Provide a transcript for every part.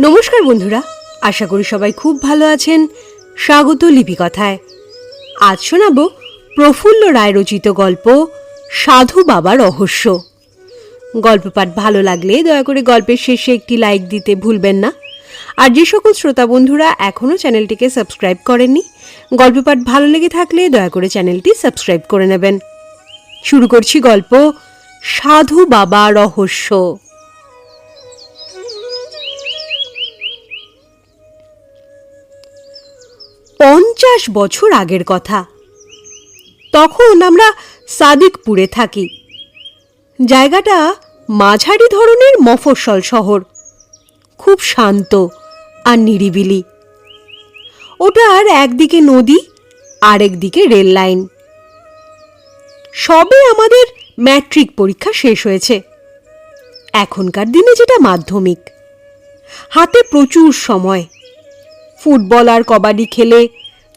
নমস্কার বন্ধুরা, আশা করি সবাই খুব ভালো আছেন। স্বাগত লিপিকথায়। আজ শোনাব প্রফুল্ল রায় রচিত গল্প, সাধু বাবা রহস্য। গল্প পাঠ ভালো লাগলে দয়া করে গল্পের শেষে একটি লাইক দিতে ভুলবেন না। আর যে সকল শ্রোতা বন্ধুরা এখনও চ্যানেলটিকে সাবস্ক্রাইব করেননি গল্প পাঠ ভালো লেগে থাকলে দয়া করে চ্যানেলটি সাবস্ক্রাইব করে নেবেন। শুরু করছি গল্প, সাধু বাবা রহস্য। পঞ্চাশ বছর আগের কথা। তখন আমরা সাদিকপুরে থাকি। জায়গাটা মাঝারি ধরনের মফস্বল শহর। খুব শান্ত আর নিরিবিলি। ওটার একদিকে নদী, আরেকদিকে রেল লাইন। সবে আমাদের ম্যাট্রিক পরীক্ষা শেষ হয়েছে। এখনকার দিনে যেটা মাধ্যমিক। হাতে প্রচুর সময়। ফুটবল আর কবাডি খেলে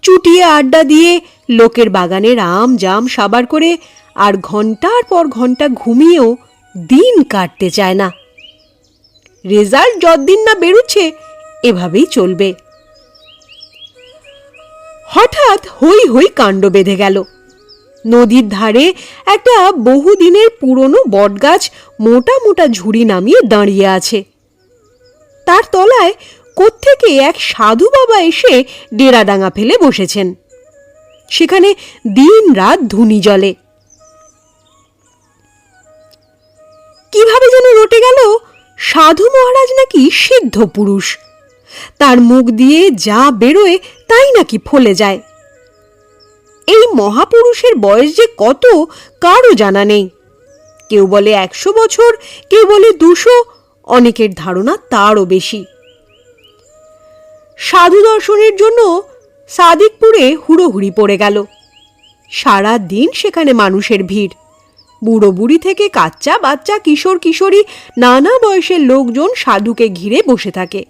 চুটিয়ে আড্ডা দিয়ে লোকের বাগানের আম জাম সাবার করে আর ঘণ্টার পর ঘণ্টা ঘুমিয়েও দিন কাটতে চায় না। রেজাল্ট যতদিন না বেরুচ্ছে, এভাবেই চলবে। হঠাৎ হই হই কাণ্ড বেঁধে গেল। নদীর ধারে একটা বহুদিনের পুরনো বটগাছ মোটা মোটা ঝুড়ি নামিয়ে দাঁড়িয়ে আছে। তার তলায় কোত্থেকে এক সাধু বাবা এসে ডেরাডাঙ্গা ফেলে বসেছেন। সেখানে দিন রাত ধুনি জলে কীভাবে যেন রটে গেল, সাধু মহারাজ নাকি সিদ্ধ পুরুষ। তার মুখ দিয়ে যা বেরোয় তাই নাকি ফলে যায়। এই মহাপুরুষের বয়স যে কত কারও জানা নেই। কেউ বলে একশো বছর, কেউ বলে দুশো, অনেকের ধারণা তারও বেশি। সাধু দর্শনের জন্য সাদিকপুরে হুড়োহুড়ি পড়ে গেল। সারা দিন সেখানে মানুষের ভিড়। বুড়ো বুড়ি থেকে কাচ্চা বাচ্চা কিশোর কিশোরী নানা বয়সের লোকজন সাধুকে ঘিরে বসে থাকে।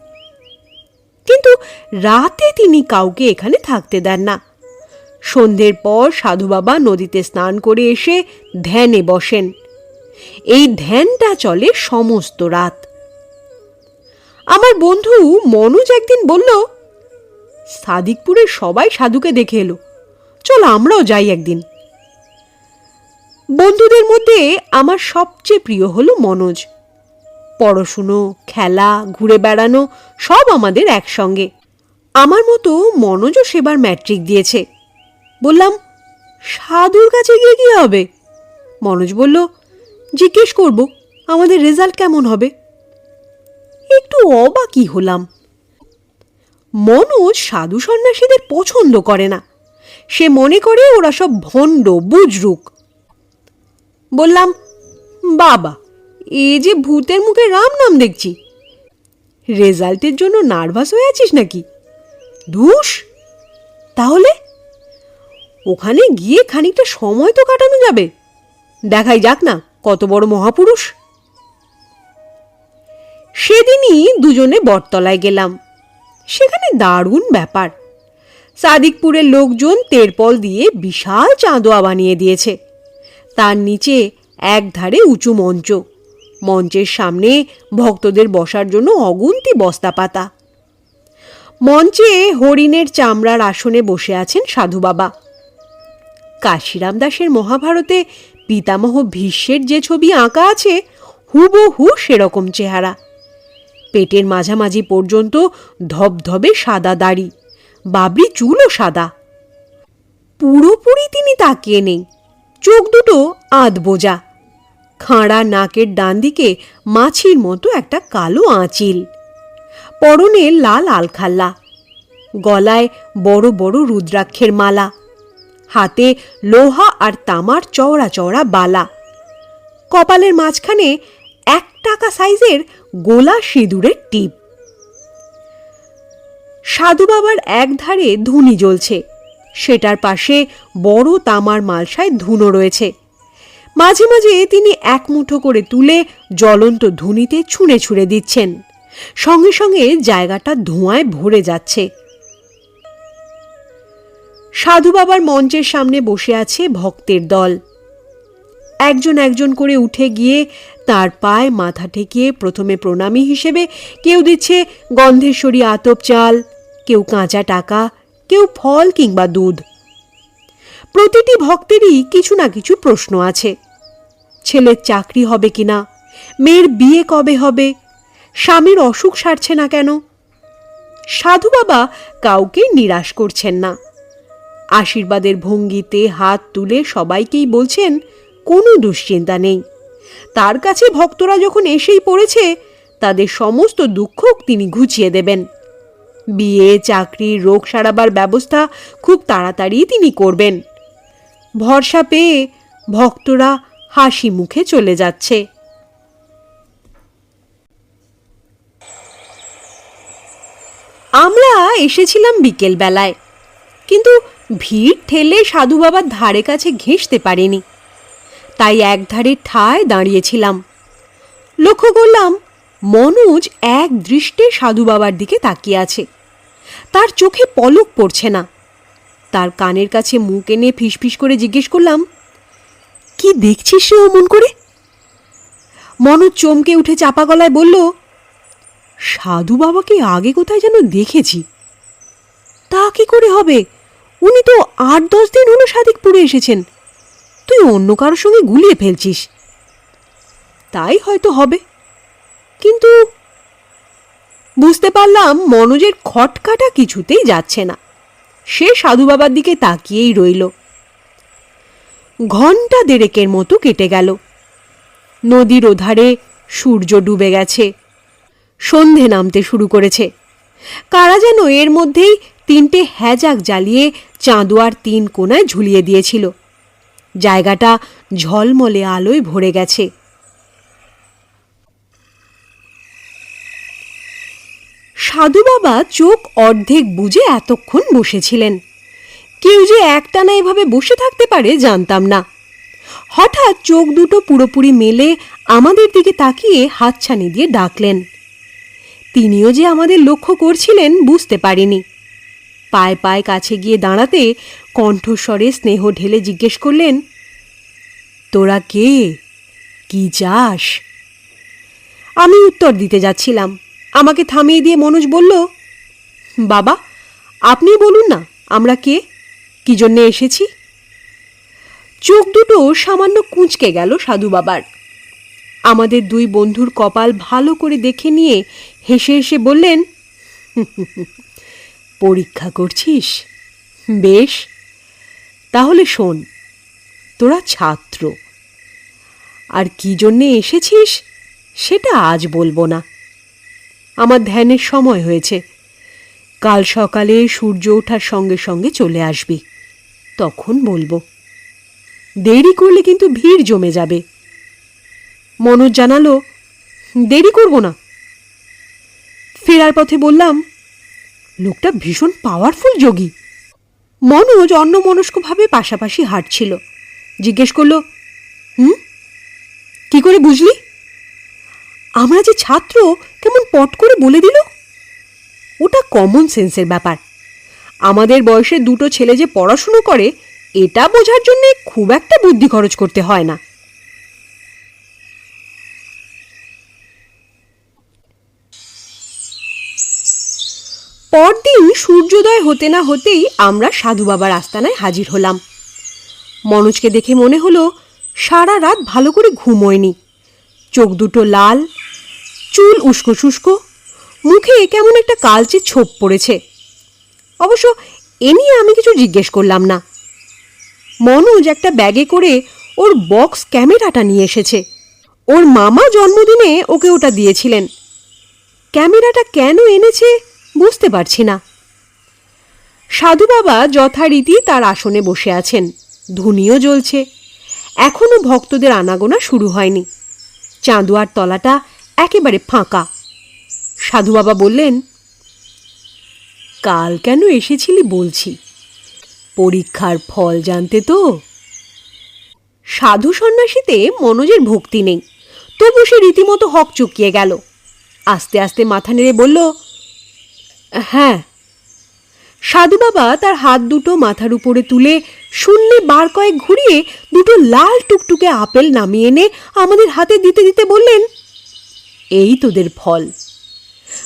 কিন্তু রাতে তিনি কাউকে এখানে থাকতে দেন না। সন্ধ্যের পর সাধু বাবা নদীতে স্নান করে এসে ধ্যানে বসেন। এই ধ্যানটা চলে সমস্ত রাত। আমার বন্ধু মনোজ একদিন বলল, সাদিকপুরের সবাই সাধুকে দেখে এলো। চল আমরাও যাই একদিন। বন্ধুদের মধ্যে আমার সবচেয়ে প্রিয় হলো মনোজ। পড়াশুনো, খেলা, ঘুরে বেড়ানো সব আমাদের একসঙ্গে। আমার মতো মনোজও সেবার ম্যাট্রিক দিয়েছে। বললাম, সাধুর কাছে গিয়ে কী হবে? মনোজ বলল, জিজ্ঞেস করব, আমাদের রেজাল্ট কেমন হবে? একটু অবাকই হলাম। মনোজ সাধু সন্ন্যাসীদের পছন্দ করে না। সে মনে করে ওরা সব ভণ্ড, বুজরুক। বললাম, বাবা, এ যে ভূতের মুখে রাম নাম দেখছি। রেজাল্টের জন্য নার্ভাস হয়ে আছিস নাকি? ধুস। তাহলে? ওখানে গিয়ে খানিকটা সময় তো কাটানো যাবে। দেখাই যাক না, কত বড় মহাপুরুষ। সেদিনই দুজনে বটতলায় গেলাম। সেখানে দারুণ ব্যাপার। সাদিকপুরের লোকজন তেরপল দিয়ে বিশাল চাঁদোয়া বানিয়ে দিয়েছে। তার নিচে এক ধারে উঁচু মঞ্চ। মঞ্চের সামনে ভক্তদের বসার জন্য অগুন্তি বস্তা পাতা। মঞ্চে হরিণের চামড়ার আসনে বসে আছেন সাধু বাবা। কাশিরাম দাসের মহাভারতে পিতামহ ভীষ্মের যে ছবি আঁকা আছে, হুবহু সেরকম চেহারা। পেটের মাঝামাঝি পর্যন্ত ধবধবে সাদা দাড়ি, বাবরি চুলও সাদা। পুরোপুরি তিনি তাকিয়ে নেই, চোখ দুটো আধ বোজা খাঁড়া নাকের ডান দিকে মাছির মতো একটা কালো আঁচিল, পরনে লাল আলখাল্লা, গলায় বড় বড় রুদ্রাক্ষের মালা, হাতে লোহা আর তামার চওড়া চওড়া বালা। কপালের মাঝখানে টাকা সাইজের গোলা সিঁদুরের টিপ। সাধু বাবার এক ধারে ধুনি জ্বলছে। সেটার পাশে বড় তামার মালসায় ধুনো রয়েছে। মাঝে মাঝে তিনি এক মুঠো করে তুলে জ্বলন্ত ধুনিতে ছুঁড়ে ছুঁড়ে দিচ্ছেন। সঙ্গে সঙ্গে জায়গাটা ধোঁয়ায় ভরে যাচ্ছে। সাধু বাবার মঞ্চের সামনে বসে আছে ভক্তের দল। একজন একজন করে উঠে গিয়ে তার পায়ে মাথা ঠেকিয়ে প্রথমে প্রণামী হিসেবে কেউ দিচ্ছে গন্ধেশ্বরী আতপ চাল, কেউ কাঁচা টাকা, কেউ ফল কিংবা দুধ। প্রতিটি ভক্তেরই কিছু না কিছু প্রশ্ন আছে। ছেলের চাকরি হবে কিনা? মেয়ের বিয়ে কবে হবে? স্বামীর অসুখ সারছে না কেন? সাধু বাবা কাউকে নিরাশ করছেন না। আশীর্বাদের ভঙ্গিতে হাত তুলে সবাইকেই বলছেন কোনো দুশ্চিন্তা নেই। তার কাছে ভক্তরা যখন এসেই পড়েছে, তাদের সমস্ত দুঃখ তিনি ঘুচিয়ে দেবেন। বিয়ে, চাকরি, রোগ সারাবার ব্যবস্থা খুব তাড়াতাড়ি তিনি করবেন। ভরসা পেয়ে ভক্তরা হাসি মুখে চলে যাচ্ছে। আমরা এসেছিলাম বিকেল বেলায় কিন্তু ভিড় ঠেলে সাধু বাবার ধারে কাছে ঘেঁষতে পারিনি। তাই একধারে ঠায় দাঁড়িয়েছিলাম। লক্ষ্য করলাম, মনোজ এক দৃষ্টে সাধু বাবার দিকে তাকিয়ে আছে। তার চোখে পলক পড়ছে না। তার কানের কাছে মুখ এনে ফিসফিস করে জিজ্ঞেস করলাম, কি দেখছিস রে অমন করে? মনোজ চমকে উঠে চাপা গলায় বলল, সাধু বাবাকে আগে কোথায় যেন দেখেছি। তা কি করে হবে? উনি তো আট দশ দিন হলো সাদিকপুরে এসেছেন। তুই অন্য কারোর সঙ্গে গুলিয়ে ফেলছিস। তাই হয়তো হবে। কিন্তু বুঝতে পারলাম মনোজের খটকাটা কিছুতেই যাচ্ছে না। সে সাধু বাবার দিকে তাকিয়েই রইল। ঘণ্টা দেড়েকের মতো কেটে গেল। নদীর ওধারে সূর্য ডুবে গেছে। সন্ধে নামতে শুরু করেছে। কারা যেন এর মধ্যেই তিনটে হ্যাজাক জ্বালিয়ে চাঁদোয়ার তিন কোনায় ঝুলিয়ে দিয়েছিল। জায়গাটা ঝলমলে আলোয় ভরে গেছে। সাধু বাবা চোখ অর্ধেক বুঝে এতক্ষণ বসেছিলেন। কেউ যে একটানা এভাবে বসে থাকতে পারে জানতাম না। হঠাৎ চোখ দুটো পুরোপুরি মেলে আমাদের দিকে তাকিয়ে হাতছানি দিয়ে ডাকলেন। তিনিও যে আমাদের লক্ষ্য করছিলেন বুঝতে পারিনি। পায়ে পায়ে কাছে গিয়ে দাঁড়াতে কণ্ঠস্বরে স্নেহ ঢেলে জিজ্ঞেস করলেন, তোরা কে? কি চাস? আমি উত্তর দিতে যাচ্ছিলাম। আমাকে থামিয়ে দিয়ে মনোজ বলল, বাবা, আপনি বলুন না, আমরা কে? কি জন্যে এসেছি? চোখ দুটো সামান্য কুঁচকে গেল সাধু বাবার। আমাদের দুই বন্ধুর কপাল ভালো করে দেখে নিয়ে হেসে হেসে বললেন, পরীক্ষা করছিস? বেশ তাহলে শোন, তোরা ছাত্র। আর কি জন্যে এসেছিস, সেটা আজ বলব না। আমার ধ্যানের সময় হয়েছে। কাল সকালে সূর্য ওঠার সঙ্গে সঙ্গে চলে আসবি, তখন বলব। দেরি করলে কিন্তু ভিড় জমে যাবে। মনোজ জানালো, দেরি করব না। ফেরার পথে বললাম, লোকটা ভীষণ পাওয়ারফুল যোগী। মনোজ অন্যমনস্কভাবে পাশাপাশি হাঁটছিল। জিজ্ঞেস করল, হুম? কি করে বুঝলি? আমরা যে ছাত্র, কেমন পট করে বলে দিল? ওটা কমন সেন্সের ব্যাপার। আমাদের বয়সে দুটো ছেলে যে পড়াশুনো করে, এটা বোঝার জন্যে খুব একটা বুদ্ধি খরচ করতে হয় না। পরদিন সূর্যোদয় হতে না হতেই আমরা সাধু বাবার আস্তানায় হাজির হলাম। মনোজকে দেখে মনে হলো সারা রাত ভালো করে ঘুমোয়নি। চোখ দুটো লাল, চুল উস্কো শুষ্কো, মুখে কেমন একটা কালচে ছোপ পড়েছে। অবশ্য এ নিয়ে আমি কিছু জিজ্ঞেস করলাম না। মনোজ একটা ব্যাগে করে ওর বক্স ক্যামেরাটা নিয়ে এসেছে। ওর মামা জন্মদিনে ওকে ওটা দিয়েছিলেন। ক্যামেরাটা কেন এনেছে বুঝতে পারছি না। সাধু বাবা যথারীতি তার আসনে বসে আছেন। ধুনিও জ্বলছে। এখনও ভক্তদের আনাগোনা শুরু হয়নি। চাঁদুয়ার তলাটা একেবারে ফাঁকা। সাধু বাবা বললেন, কাল কেন এসেছিলি বলছি? পরীক্ষার ফল জানতে তো? সাধু সন্ন্যাসীতে মনোজের ভক্তি নেই। তবু সে রীতিমতো হক চুকিয়ে গেল। আস্তে আস্তে মাথা নেড়ে বলল হ্যাঁ। সাধু বাবা তার হাত দুটো মাথার উপরে তুলে শূন্যে বার কয়েক ঘুরিয়ে দুটো লাল টুকটুকে আপেল নামিয়ে এনে আমাদের হাতে দিতে দিতে বললেন, এই তোদের ফল।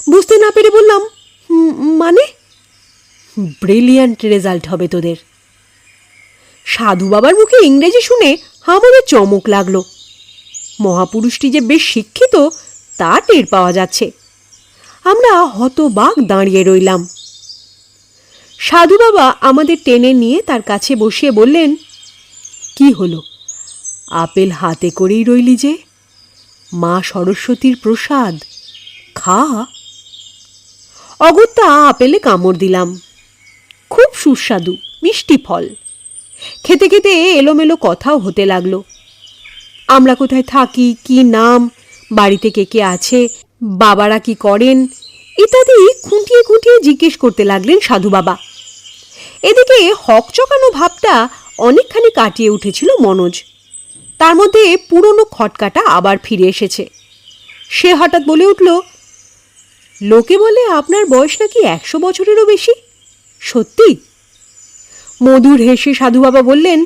বুঝতে না পেরে বললাম মানে? ব্রিলিয়ান্ট রেজাল্ট হবে তোদের। সাধু বাবার মুখে ইংরেজি শুনে আমাদের চমক লাগল। মহাপুরুষটি যে বেশ শিক্ষিত, তা টের পাওয়া যাচ্ছে। আমরা হতবাক দাঁড়িয়ে রইলাম। সাধু বাবা আমাদের টেনে নিয়ে তার কাছে বসিয়ে বললেন, কি হলো? আপেল হাতে করেই রইলি যে। মা সরস্বতীর প্রসাদ, খা। অগত্যা আপেলে কামড় দিলাম। খুব সুস্বাদু, মিষ্টি ফল। খেতে খেতে এলোমেলো কথাও হতে লাগল। আমরা কোথায় থাকি, কি নাম, বাড়িতে কে কে আছে বাবারা কি করেন? ইত্যাদি খুঁটিয়ে খুঁটিয়ে জিজ্ঞেস করতে লাগলেন সাধু বাবা। এদিকে হকচকানো ভাবটা অনেকখানি কাটিয়ে উঠেছিল মনোজ। তার মধ্যে পুরনো খটকাটা আবার ফিরে এসেছে। সে হঠাৎ বলে উঠল, লোকে বলে আপনার বয়স নাকি একশো বছরেরও বেশি? সত্যি? মধুর হেসে সাধু বাবা বললেন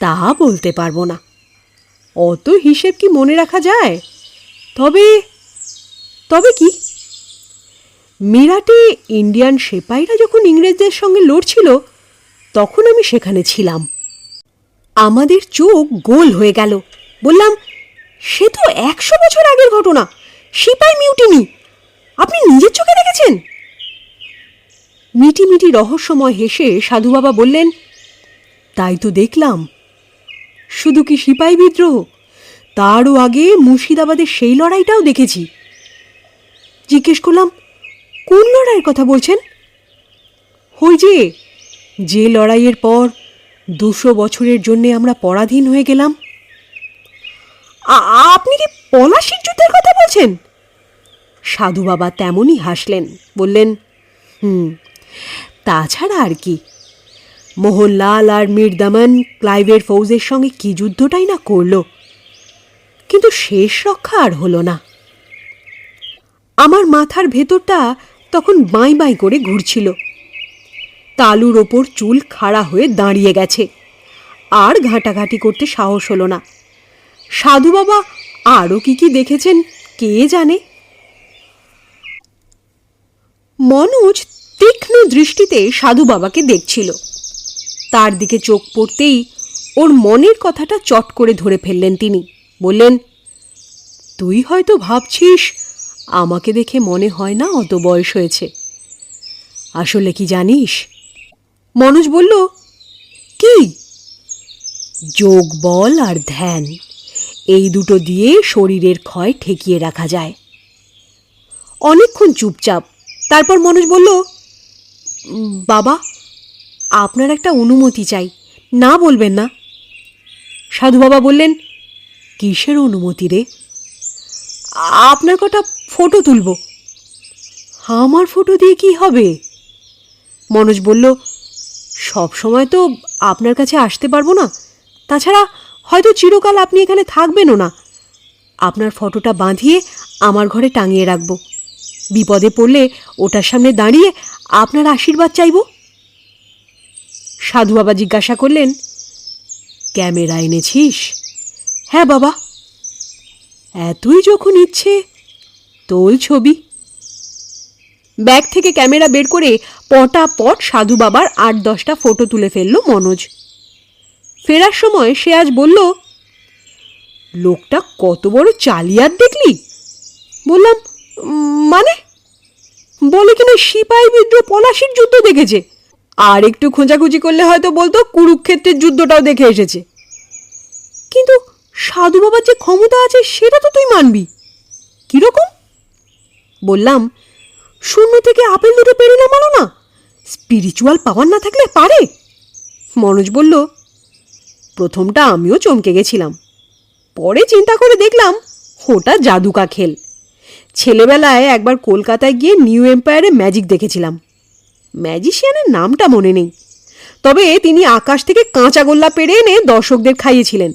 তা বলতে পারব না। অত হিসেব কি মনে রাখা যায়? তবে তবে কি? মিরাটে ইন্ডিয়ান সেপাইরা যখন ইংরেজদের সঙ্গে লড়ছিল, তখন আমি সেখানে ছিলাম। আমাদের চোখ গোল হয়ে গেল। বললাম, সে তো একশো বছর আগের ঘটনা। সিপাই মিউটিনি, আপনি নিজের চোখে দেখেছেন? মিটি মিটি রহস্যময় হেসে সাধু বাবা বললেন, তাই তো দেখলাম। শুধু কি সিপাই বিদ্রোহ? তারও আগে মুর্শিদাবাদের সেই লড়াইটাও দেখেছি। জিজ্ঞেস করলাম, কোন লড়াইয়ের কথা বলছেন? ওই যে যে লড়াইয়ের পর দুশো বছরের জন্যে আমরা পরাধীন হয়ে গেলাম। আপনি কি পলাশির যুদ্ধের কথা বলছেন? সাধু বাবা তেমনই হাসলেন, বললেন, হুম, তাছাড়া আর কি। মোহনলাল আর মীর দামন ক্লাইভের ফৌজের সঙ্গে কি যুদ্ধটাই না করল। কিন্তু শেষ রক্ষা আর হলো না। আমার মাথার ভেতরটা তখন বাঁই বাঁই করে ঘুরছিল। তালুর ওপর চুল খাড়া হয়ে দাঁড়িয়ে গেছে। আর ঘাঁটাঘাঁটি করতে সাহস হলো না। সাধু বাবা আরও কি কি দেখেছেন, কে জানে? মনোজ তীক্ষ্ণ দৃষ্টিতে সাধু বাবাকে দেখছিল। তার দিকে চোখ পড়তেই ওর মনের কথাটা চট করে ধরে ফেললেন তিনি। বললেন, তুই হয়তো ভাবছিস, আমাকে দেখে মনে হয় না অত বয়স হয়েছে। আসলে কি জানিস? মনোজ বলল, কি? যোগ বল আর ধ্যান, এই দুটো দিয়ে শরীরের ক্ষয় ঠেকিয়ে রাখা যায়। অনেকক্ষণ চুপচাপ, তারপর মনোজ বলল, বাবা আপনার একটা অনুমতি চাই। না বলবেন না। সাধু বাবা বললেন, কিসের অনুমতি রে? আপনার কটা ফটো তুলব। আমার ফটো দিয়ে কি হবে? মনোজ বলল, সব সময় তো আপনার কাছে আসতে পারব না। তাছাড়া হয়তো চিরকাল আপনি এখানে থাকবেনও না। আপনার ফটোটা বাঁধিয়ে আমার ঘরে টাঙিয়ে রাখব। বিপদে পড়লে ওটার সামনে দাঁড়িয়ে আপনার আশীর্বাদ চাইব। সাধু বাবা জিজ্ঞাসা করলেন ক্যামেরা এনেছিস? হ্যাঁ বাবা। এতই যখন ইচ্ছে তোল ছবি। ব্যাগ থেকে ক্যামেরা বের করে পটাপট সাধু বাবার আট দশটা ফটো তুলে ফেলল মনোজ। ফেরার সময় সে আজ বলল লোকটা কত বড় চালিয়ার দেখলি? বললাম "উম, মানে? বলে কিনা সিপাহী বিদ্রোহ পলাশির যুদ্ধ দেখেছে। আর একটু খোঁজাখুঁজি করলে হয়তো বলতো কুরুক্ষেত্রের যুদ্ধটাও দেখে এসেছে। কিন্তু সাধু বাবার যে ক্ষমতা আছে, সেটা তো তুই মানবি। কীরকম? বললাম, শূন্য থেকে আপেল দুটো পেরে নামালো না। স্পিরিচুয়াল পাওয়ার না থাকলে পারে। মনোজ বলল, প্রথমটা আমিও চমকে গেছিলাম। পরে চিন্তা করে দেখলাম, ওটা জাদুকা খেল। ছেলেবেলায় একবার কলকাতায় গিয়ে নিউ এম্পায়ারে ম্যাজিক দেখেছিলাম। ম্যাজিশিয়ানের নামটা মনে নেই। তবে তিনি আকাশ থেকে কাঁচা গোল্লা পেরে এনে দর্শকদের খাইয়েছিলেন।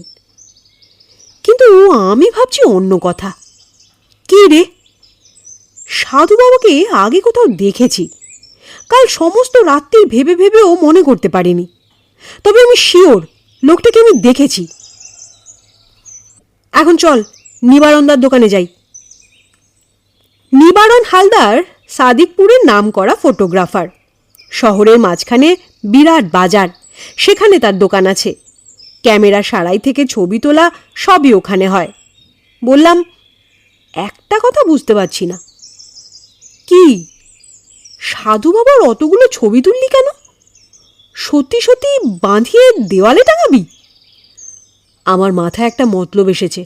কিন্তু আমি ভাবছি অন্য কথা। কি রে? সাধু বাবাকে আগে কোথাও দেখেছি। কাল সমস্ত রাত্রি ভেবে ভেবেও মনে করতে পারিনি। তবে আমি শিওর, লোকটাকে আমি দেখেছি। এখন চল, নিবারণদার দোকানে যাই। নিবারণ হালদার সাদিকপুরের নাম করা ফটোগ্রাফার। শহরের মাঝখানে বিরাট বাজার। সেখানে তার দোকান আছে। ক্যামেরা সারাই থেকে ছবি তোলা সবই ওখানে হয়। বললাম, একটা কথা বুঝতে পারছি না। কি? সাধু বাবার অতগুলো ছবি তুললি কেন? সত্যি সত্যি বাঁধিয়ে দেওয়ালে টাঙাবি? আমার মাথায় একটা মতলব এসেছে।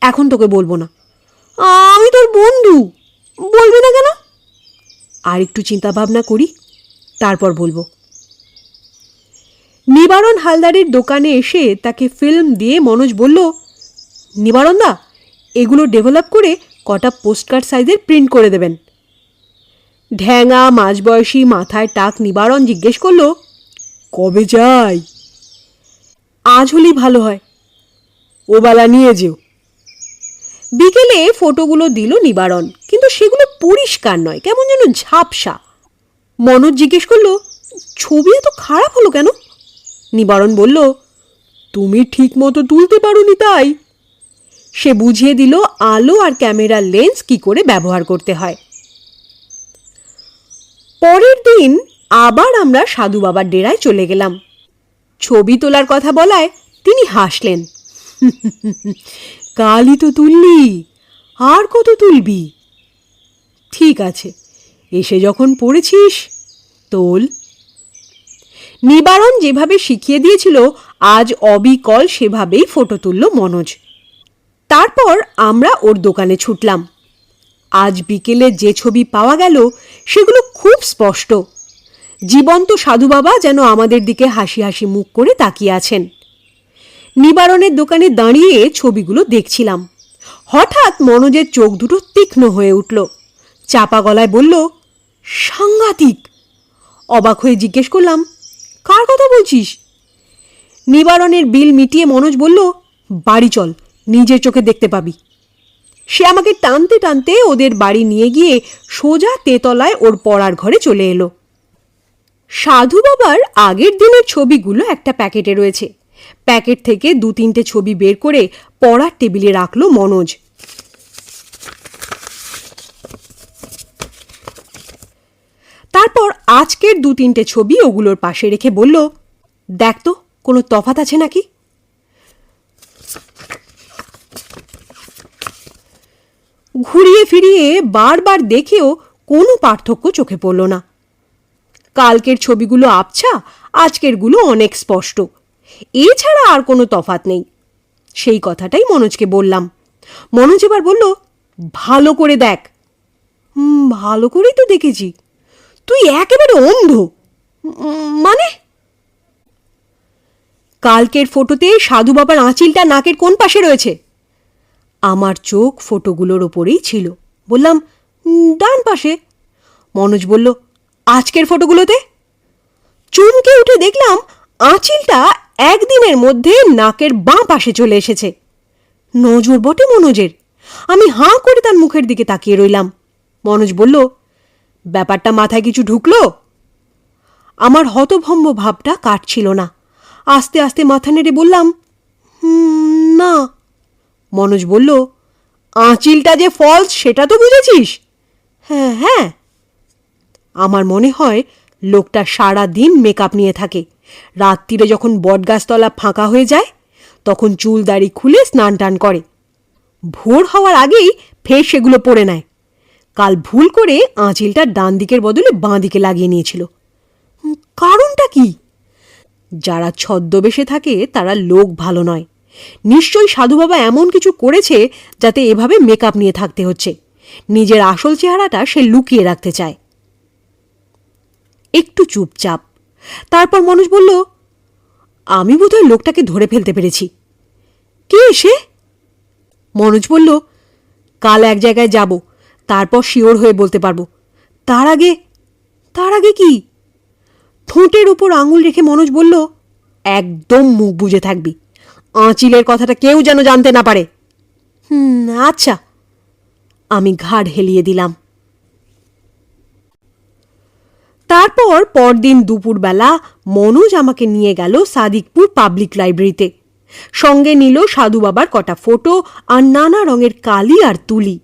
এখন তোকে বলব না। আমি তোর বন্ধু। বলবি না কেন? আর একটু চিন্তা ভাবনা করি। তারপর বলব। নিবারণ হালদারের দোকানে এসে তাকে ফিল্ম দিয়ে মনোজ বলল, নিবারণ দা, এগুলো ডেভেলপ করে কটা পোস্টকার্ড সাইজের প্রিন্ট করে দেবেন। ঢ্যাঙা, মাঝবয়সী, মাথায় টাক নিবারণ জিজ্ঞেস করল, কবে যাই? আজ হলেই ভালো হয়। ওবেলা নিয়ে যেও। বিকেলে ফটোগুলো দিল নিবারণ, কিন্তু সেগুলো পরিষ্কার নয়, কেমন যেন ঝাপসা। মনোজ জিজ্ঞেস করল, ছবি এত খারাপ হলো কেন? নিবারণ বলল, তুমি ঠিক মতো তুলতে পারোনি তাই। সে বুঝিয়ে দিল, আলো আর ক্যামেরার লেন্স কি করে ব্যবহার করতে হয়? পরের দিন আবার আমরা সাধু বাবার ডেরায় চলে গেলাম। ছবি তোলার কথা বলায় তিনি হাসলেন, কালই তো তুললি, আর কত তুলবি? ঠিক আছে এসে যখন পড়েছিস, তোল। নিবারণ যেভাবে শিখিয়ে দিয়েছিল, আজ অবিকল সেভাবেই ফটো তুলল মনোজ। তারপর আমরা ওর দোকানে ছুটলাম। আজ বিকেলে যে ছবি পাওয়া গেল, সেগুলো খুব স্পষ্ট। জীবন্ত সাধু বাবা যেন আমাদের দিকে হাসি হাসি মুখ করে তাকিয়ে আছেন। নিবারণের দোকানে দাঁড়িয়ে ছবিগুলো দেখছিলাম। হঠাৎ মনোজের চোখ দুটো তীক্ষ্ণ হয়ে উঠল। চাপা গলায় বলল সাংঘাতিক। অবাক হয়ে জিজ্ঞেস করলাম, কার কথা বলছিস? নিবারণের বিল মিটিয়ে মনোজ বলল, বাড়ি চল, নিজের চোখে দেখতে পাবি। সে আমাকে টানতে টানতে ওদের বাড়ি নিয়ে গিয়ে সোজা তেতলায় ওর পড়ার ঘরে চলে এলো। সাধু বাবার আগের দিনের ছবিগুলো একটা প্যাকেটে রয়েছে। প্যাকেট থেকে দু তিনটে ছবি বের করে পড়ার টেবিলে রাখল মনোজ। তারপর আজকের দু তিনটে ছবি ওগুলোর পাশে রেখে বলল, দেখ তো, কোনো তফাত আছে নাকি? ঘুরিয়ে ফিরিয়ে বারবার দেখেও কোনো পার্থক্য চোখে পড়ল না। কালকের ছবিগুলো আবছা, আজকেরগুলো অনেক স্পষ্ট। এছাড়া আর কোনো তফাত নেই। সেই কথাটাই মনোজকে বললাম। মনোজ এবার বলল, ভালো করে দেখ। ভালো করেই তো দেখেছি। তুই একেবারে অন্ধ। মানে? কালকের ফটোতে সাধু বাবার আঁচিলটা নাকের কোন পাশে রয়েছে? আমার চোখ ফটোগুলোর ওপরেই ছিল। বললাম ডান পাশে। মনোজ বলল, আজকের ফটোগুলোতে? চমকে উঠে দেখলাম, আঁচিলটা একদিনের মধ্যে নাকের বাঁ পাশে চলে এসেছে। নজর বটে মনোজের। আমি হাঁ করে তার মুখের দিকে তাকিয়ে রইলাম। মনোজ বলল ব্যাপারটা মাথায় কিছু ঢুকলো? আমার হতভম্ব ভাবটা কাটছিল না। আস্তে আস্তে মাথা নেড়ে বললাম "হুম, না। মনোজ বলল আঁচিলটা যে ফলস সেটা তো বুঝেছিস? হ্যাঁ হ্যাঁ। আমার মনে হয় লোকটা সারা দিন মেকআপ নিয়ে থাকে। রাত্রিরে যখন বটগাছতলা ফাঁকা হয়ে যায় তখন চুল দাড়ি খুলে স্নান টান করে। ভোর হওয়ার আগেই ফের সেগুলো পরে নেয়। কাল ভুল করে আঁচিলটা ডান দিকের বদলে বাঁ দিকে লাগিয়ে নিয়েছিল। কারণটা কি? যারা ছদ্মবেশে থাকে, তারা লোক ভালো নয়। নিশ্চয়ই সাধু বাবা এমন কিছু করেছে যাতে এভাবে মেকআপ নিয়ে থাকতে হচ্ছে। নিজের আসল চেহারাটা সে লুকিয়ে রাখতে চায়। একটু চুপচাপ। তারপর মানুষ বলল, আমি বোধহয় লোকটাকে ধরে ফেলতে পেরেছি। কে সে? মনোজ বলল, কাল এক জায়গায় যাব। তারপর শিওর হয়ে বলতে পারব, তার আগে তার আগে কি? ঠোঁটের উপর আঙুল রেখে মনোজ বলল, একদম মুখ বুজে থাকবি। আঁচিলের কথাটা কেউ যেন জানতে না পারে। হুম আচ্ছা। আমি ঘাড় হেলিয়ে দিলাম। তারপর পরদিন দুপুরবেলা মনোজ আমাকে নিয়ে গেল সাদিকপুর পাবলিক লাইব্রেরিতে। সঙ্গে নিল সাধু বাবার কটা ফটো আর নানা রঙের কালি আর তুলি।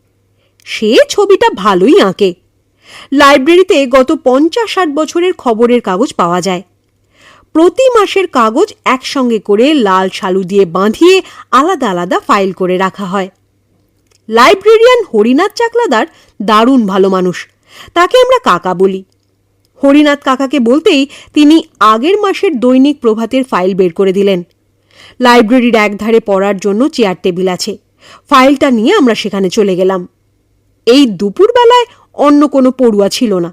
সে ছবিটা ভালোই আঁকে। লাইব্রেরিতে গত পঞ্চাশ ষাট বছরের খবরের কাগজ পাওয়া যায়। প্রতি মাসের কাগজ একসঙ্গে করে লাল শালু দিয়ে বাঁধিয়ে আলাদা আলাদা ফাইল করে রাখা হয়। লাইব্রেরিয়ান হরিনাথ চাকলাদার দারুণ ভালো মানুষ। তাকে আমরা কাকা বলি। হরিনাথ কাকাকে বলতেই তিনি আগের মাসের দৈনিক প্রভাতের ফাইল বের করে দিলেন। লাইব্রেরির একধারে পড়ার জন্য চেয়ার টেবিল আছে। ফাইলটা নিয়ে আমরা সেখানে চলে গেলাম। এই দুপুরবেলায় অন্য কোনো পড়ুয়া ছিল না।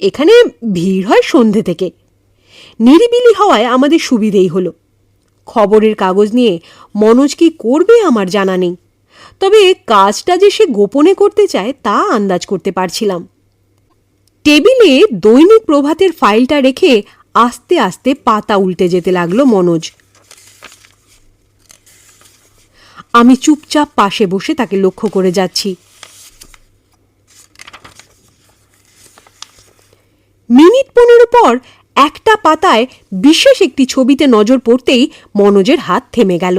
এখানে ভিড় হয় সন্ধে থেকে। নিরিবিলি হওয়ায় আমাদের সুবিধেই হলো। খবরের কাগজ নিয়ে মনোজ কি করবে আমার জানা নেই। তবে কাজটা যে সে গোপনে করতে চায় তা আন্দাজ করতে পারছিলাম। টেবিলে দৈনিক প্রভাতের ফাইলটা রেখে আস্তে আস্তে পাতা উল্টে যেতে লাগল মনোজ। আমি চুপচাপ পাশে বসে তাকে লক্ষ্য করে যাচ্ছি। একটা পাতায় বিশেষ একটি ছবিতে নজর পড়তেই মনোজের হাত থেমে গেল।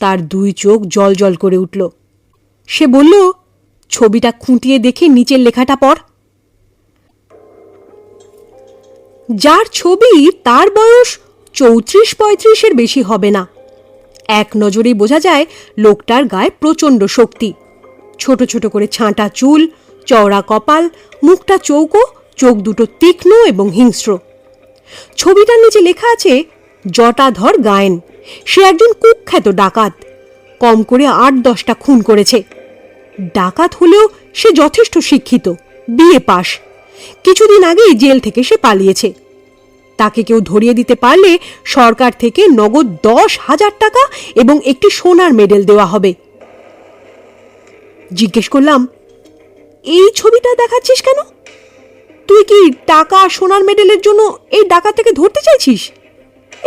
তার দুই চোখ জল জল করে উঠল। সে বলল, ছবিটা খুঁটিয়ে দেখে নিচের লেখাটা পড়। যার ছবি তার বয়স চৌত্রিশ পঁয়ত্রিশের বেশি হবে না। এক নজরেই বোঝা যায় লোকটার গায়ে প্রচণ্ড শক্তি। ছোট ছোট করে ছাঁটা চুল, চওড়া কপাল, মুখটা চৌকো, চোখ দুটো তীক্ষ্ণ এবং হিংস্র। ছবিটার নিচে লেখা আছে, জটাধর গায়েন। সে একজন কুখ্যাত ডাকাত। কম করে আট দশটা খুন করেছে। ডাকাত হলেও সে যথেষ্ট শিক্ষিত বিয়ে পাশ। কিছুদিন আগেই জেল থেকে সে পালিয়েছে। তাকে কেউ ধরিয়ে দিতে পারলে সরকার থেকে নগদ দশ হাজার টাকা এবং একটি সোনার মেডেল দেওয়া হবে। জিজ্ঞেস করলাম, এই ছবিটা দেখাচ্ছিস কেন? তুই কি টাকা সোনার মেডেলের জন্য এই ডাকাতটাকে ধরতে চাইছিস?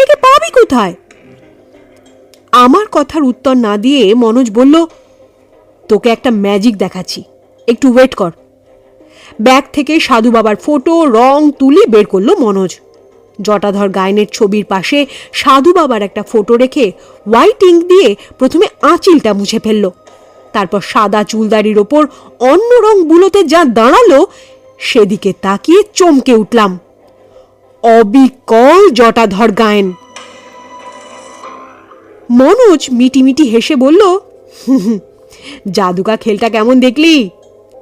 একে পাবি কোথায়? আমার কথার উত্তর না দিয়ে মনোজ বলল, তোকে একটা ম্যাজিক দেখাচ্ছি। একটু ওয়েট কর। ব্যাগ থেকে সাধু বাবার ফটো রং তুলি বের করল মনোজ। জটাধর গায়নের ছবির পাশে সাধু বাবার একটা ফটো রেখে হোয়াইট ইঙ্ক দিয়ে প্রথমে আঁচিলটা মুছে ফেলল। তারপর সাদা চুলদারির ওপর অন্য রং বুলোতে যা দাঁড়াল সেদিকে তাকিয়ে চমকে উঠলাম। অবিকল জটাধর গায়েন। মনোজ মিটিমিটি হেসে বলল "হুম, জাদুকা খেলটা কেমন দেখলি?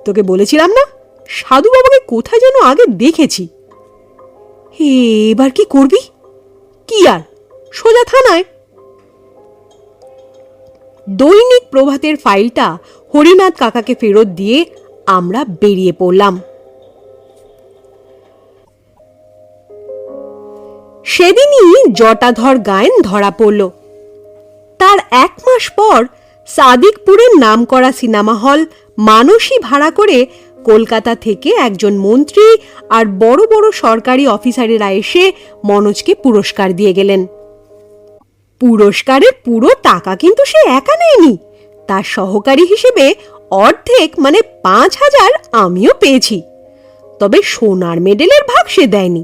তোকে বলেছিলাম না সাধু বাবাকে কোথায় যেন আগে দেখেছি। এবার কি করবি? কি আর সোজা থানায়? দৈনিক প্রভাতের ফাইলটা হরিনাথ কাকাকে ফেরত দিয়ে আমরা বেরিয়ে পড়লাম। সেদিনই জটাধর গায়েন ধরা পড়ল। তার এক মাস পর সাদিকপুরের নামকরা সিনেমা হল মানসী ভাড়া করে কলকাতা থেকে একজন মন্ত্রী আর বড় বড় সরকারি অফিসারেরা এসে মনোজকে পুরস্কার দিয়ে গেলেন। পুরস্কারের পুরো টাকা কিন্তু সে একা নেয়নি। তার সহকারী হিসেবে অর্ধেক মানে পাঁচ হাজার আমিও পেয়েছি। তবে সোনার মেডেলের ভাগ সে দেয়নি।